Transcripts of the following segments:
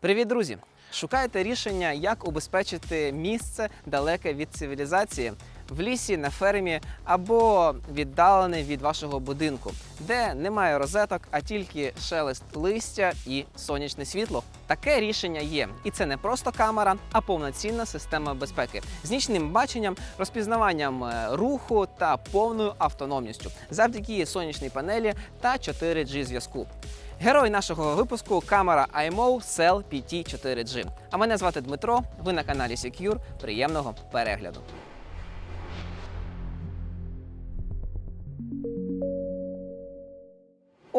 Привіт, друзі! Шукаєте рішення, як убезпечити місце далеке від цивілізації в лісі, на фермі або віддалене від вашого будинку, де немає розеток, а тільки шелест листя і сонячне світло. Таке рішення є, і це не просто камера, а повноцінна система безпеки з нічним баченням, розпізнаванням е, руху та повною автономністю завдяки сонячній панелі та 4G зв'язку. Герой нашого випуску камера IMO Cell PT4G. А мене звати Дмитро. Ви на каналі Secure. Приємного перегляду.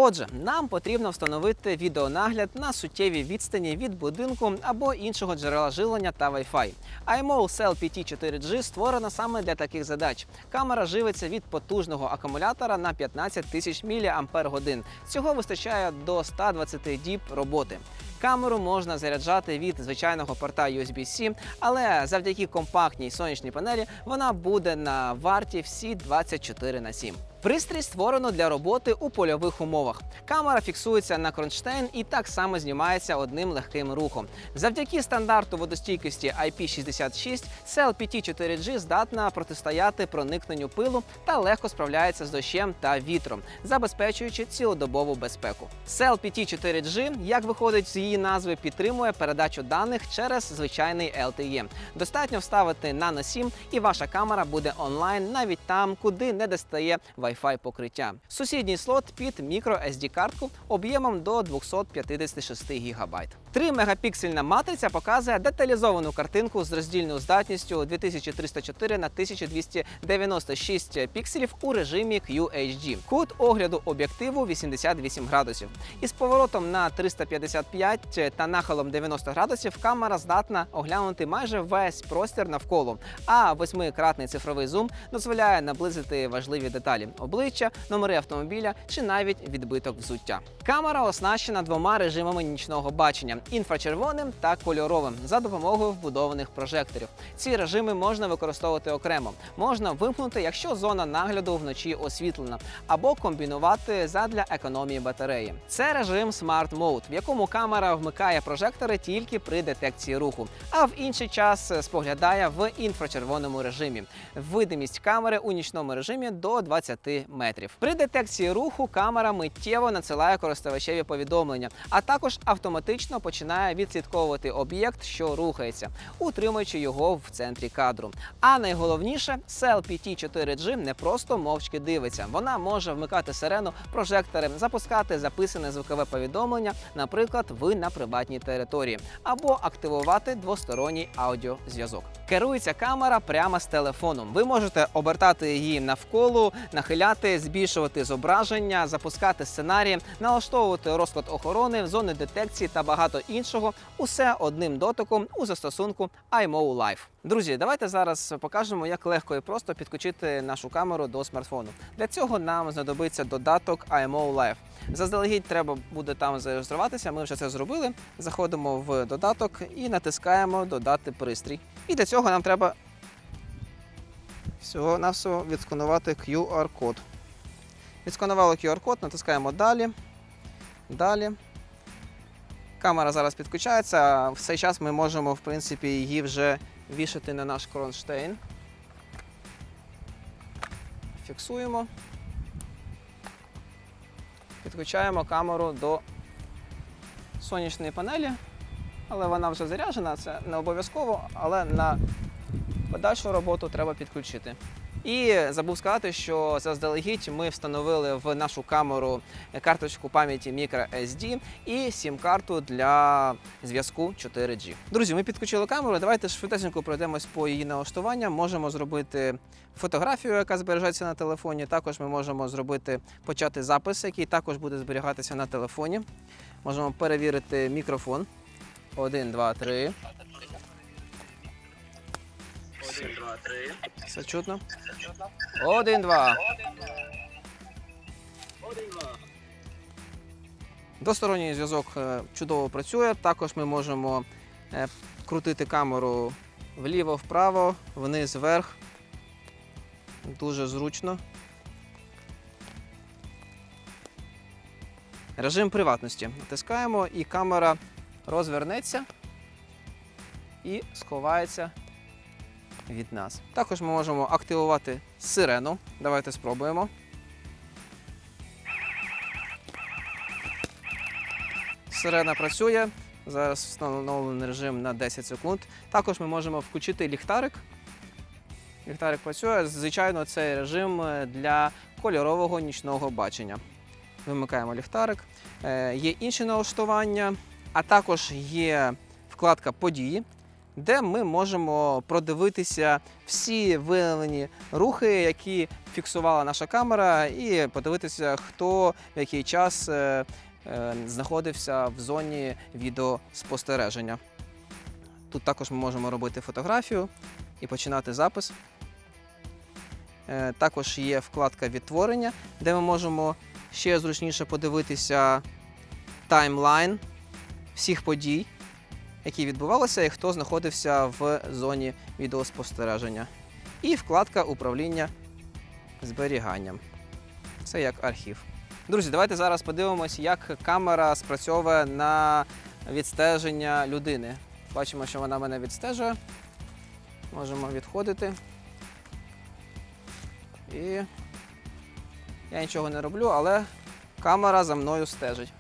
Отже, нам потрібно встановити відеонагляд на суттєвій відстані від будинку або іншого джерела живлення та Wi-Fi. IMO Cell PT4G створена саме для таких задач. Камера живиться від потужного акумулятора на 15 тисяч мАч. Цього вистачає до 120 діб роботи. Камеру можна заряджати від звичайного порта USB-C, але завдяки компактній сонячній панелі вона буде на варті всі 24 на 7. Пристрій створено для роботи у польових умовах. Камера фіксується на кронштейн і так само знімається одним легким рухом. Завдяки стандарту водостійкості IP66 Cell PT4G здатна протистояти проникненню пилу та легко справляється з дощем та вітром, забезпечуючи цілодобову безпеку. Cell PT4G, як виходить з її назви, підтримує передачу даних через звичайний LTE. Достатньо вставити Nano SIM і ваша камера буде онлайн навіть там, куди не достає Wi-Fi покриття. Сусідній слот під мікро SD картку об'ємом до 256 ГБ. 3 мегапіксельна матриця показує деталізовану картинку з роздільною здатністю 2304 на 1296 пікселів у режимі QHD. Кут огляду об'єктиву 88 градусів. Із поворотом на 355 та нахилом 90 градусів камера здатна оглянути майже весь простір навколо. А восьмикратний цифровий зум дозволяє наблизити важливі деталі обличчя, номери автомобіля чи навіть відбиток взуття. Камера оснащена двома режимами нічного бачення інфрачервоним та кольоровим за допомогою вбудованих прожекторів. Ці режими можна використовувати окремо. Можна вимкнути, якщо зона нагляду вночі освітлена, або комбінувати задля економії батареї. Це режим Smart Mode, в якому камера вмикає прожектори тільки при детекції руху, а в інший час споглядає в інфрачервоному режимі. Видимість камери у нічному режимі до 20 метрів. При детекції руху камера миттєво надсилає користувачеві повідомлення, а також автоматично починає відслідковувати об'єкт, що рухається, утримуючи його в центрі кадру. А найголовніше, Cell PT4G не просто мовчки дивиться. Вона може вмикати сирену, прожектори, запускати записане звукове повідомлення, наприклад, ви на приватній території, або активувати двосторонній аудіозв'язок. Керується камера прямо з телефоном. Ви можете обертати її навколо, нахиляти, збільшувати зображення, запускати сценарії, налаштовувати розклад охорони, зони детекції та багато іншого. Усе одним дотиком у застосунку iMO Live. Друзі, давайте зараз покажемо, як легко і просто підключити нашу камеру до смартфону. Для цього нам знадобиться додаток iMO Live. Заздалегідь треба буде там зареєструватися. Ми вже це зробили. Заходимо в додаток і натискаємо Додати пристрій. І для цього нам треба всього навсього відсканувати QR-код. Відсканували QR-код, натискаємо далі. Далі. Камера зараз підключається. В цей час ми можемо, в принципі, її вже вішати на наш кронштейн. Фіксуємо. Підключаємо камеру до сонячної панелі, але вона вже заряджена, це не обов'язково, але на подальшу роботу треба підключити. І забув сказати, що заздалегідь ми встановили в нашу камеру карточку пам'яті microSD і сім-карту для зв'язку 4G. Друзі, ми підключили камеру. Давайте швидесенько пройдемось по її налаштуванням. Можемо зробити фотографію, яка збережеться на телефоні. Також ми можемо зробити почати запис, який також буде зберігатися на телефоні. Можемо перевірити мікрофон. Один, два, три. Один, два, три. Все чутно. Один, два. Один, два. Двосторонній зв'язок е, чудово працює. Також ми можемо е, крутити камеру вліво, вправо, вниз, вверх. Дуже зручно. Режим приватності. Натискаємо і камера розвернеться і сховається від нас. Також ми можемо активувати сирену. Давайте спробуємо. Сирена працює. Зараз встановлений режим на 10 секунд. Також ми можемо включити ліхтарик. Ліхтарик працює. Звичайно, цей режим е, для кольорового нічного бачення. Вимикаємо ліхтарик. Е, Є інші налаштування, а також є вкладка події, де ми можемо продивитися всі виявлені рухи, які фіксувала наша камера, і подивитися, хто в який час е, е, знаходився в зоні відеоспостереження. Тут також ми можемо робити фотографію і починати запис. Е, Також є вкладка відтворення, де ми можемо ще зручніше подивитися таймлайн всіх подій, які відбувалися, і хто знаходився в зоні відеоспостереження. І вкладка управління зберіганням. Це як архів. Друзі, давайте зараз подивимось, як камера спрацьовує на відстеження людини. Бачимо, що вона мене відстежує. Можемо відходити. І я нічого не роблю, але камера за мною стежить.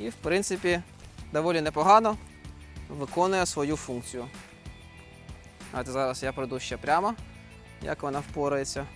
І, в принципі, доволі непогано виконує свою функцію. А зараз я пройду ще прямо, як вона впорається.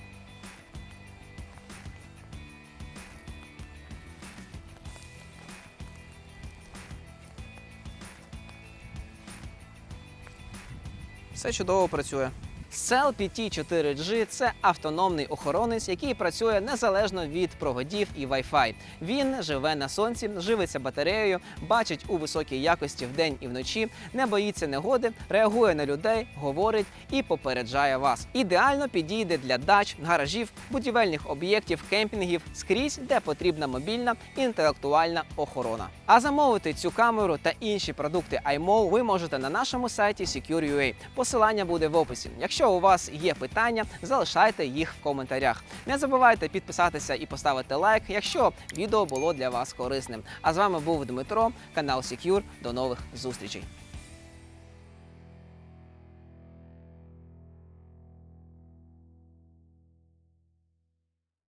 Все чудово працює. Cell PT 4G – це автономний охоронець, який працює незалежно від проводів і Wi-Fi. Він живе на сонці, живиться батареєю, бачить у високій якості вдень і вночі, не боїться негоди, реагує на людей, говорить і попереджає вас. Ідеально підійде для дач, гаражів, будівельних об'єктів, кемпінгів, скрізь, де потрібна мобільна інтелектуальна охорона. А замовити цю камеру та інші продукти iMO ви можете на нашому сайті Secure.ua. Посилання буде в описі. Якщо у вас є питання, залишайте їх в коментарях. Не забувайте підписатися і поставити лайк, якщо відео було для вас корисним. А з вами був Дмитро, канал Secure. До нових зустрічей.